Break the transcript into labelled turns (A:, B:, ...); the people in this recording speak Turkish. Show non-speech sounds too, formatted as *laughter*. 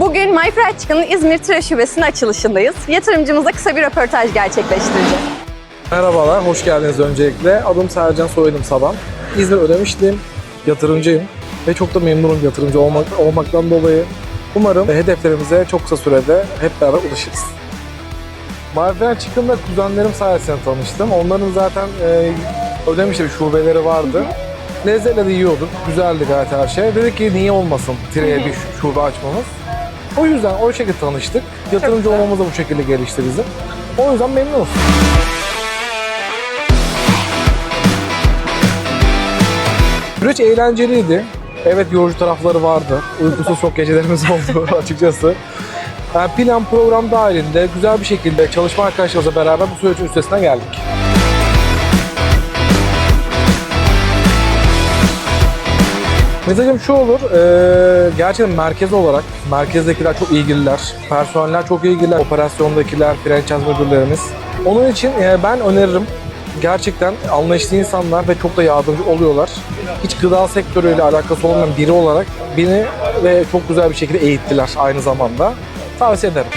A: Bugün My Fried Chicken'ın İzmir Tire Şubesi'nin açılışındayız. Yatırımcımızla kısa bir röportaj gerçekleştireceğiz.
B: Merhabalar, hoş geldiniz öncelikle. Adım Sercan, soyadım Saban. İzmir Ödemişliyim, yatırımcıyım ve çok da memnunum yatırımcı olmak, olmaktan dolayı. Umarım hedeflerimize çok kısa sürede hep beraber ulaşırız. Marfen Chicken'la kuzenlerim sayesinde tanıştım. Onların zaten e, Ödemiş'te bir şubeleri vardı. Lezzetle de yiyorduk, güzeldi gayet her şey. Dedik ki niye olmasın Tire'ye bir şube açmamız. O yüzden o şekilde tanıştık. Yatırımcı olmamız da bu şekilde gelişti bizim. O yüzden memnunuz. Süreç eğlenceliydi. Evet yorucu tarafları vardı. Uykusuz çok gecelerimiz *laughs* oldu açıkçası. Yani plan program dahilinde güzel bir şekilde çalışma arkadaşlarımızla beraber bu sürecin üstesinden geldik. Mesajım şu olur, eee, gerçekten merkez olarak merkezdekiler çok ilgililer, personeller çok ilgililer, operasyondakiler, franchise müdürlerimiz. Onun için eee, ben öneririm. Gerçekten anlayışlı insanlar ve çok da yardımcı oluyorlar. Hiç gıda sektörüyle alakası olmayan biri olarak beni ve çok güzel bir şekilde eğittiler aynı zamanda. Tavsiye ederim.